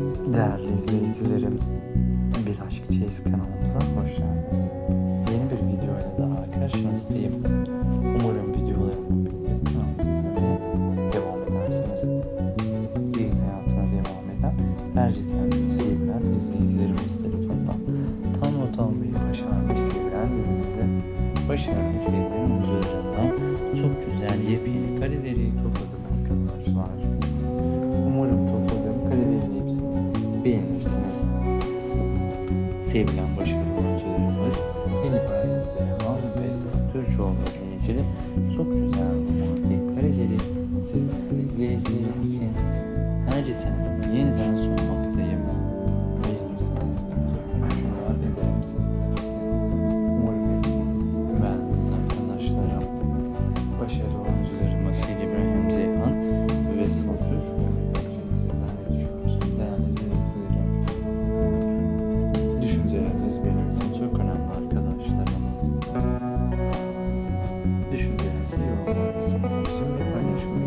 Değerli izleyicilerim, Bir Aşk Çeyiz kanalımıza hoş geldiniz. Yeni bir videoyla daha karşınızdayım. Umarım videolarımı beğenip kanalımızı izlemeye devam edersiniz. Yayın hayatına devam eden Erciten Gül sevilen izleyicilerimiz tarafından tam not almayı başarmış sevilen ürünümüzde başarılı sevilen omuzlarından çok güzel yepyeni kareleri topladım beğenirsiniz. Sevilen başarılı oyuncularımız Yeni İbrahim Zeyhan ve Esra Türkoğlu ilgili çok güzel romantik kareleri sizlerle izleyicilerim için her geçen yeniden очень интересно. Я вам смотрю.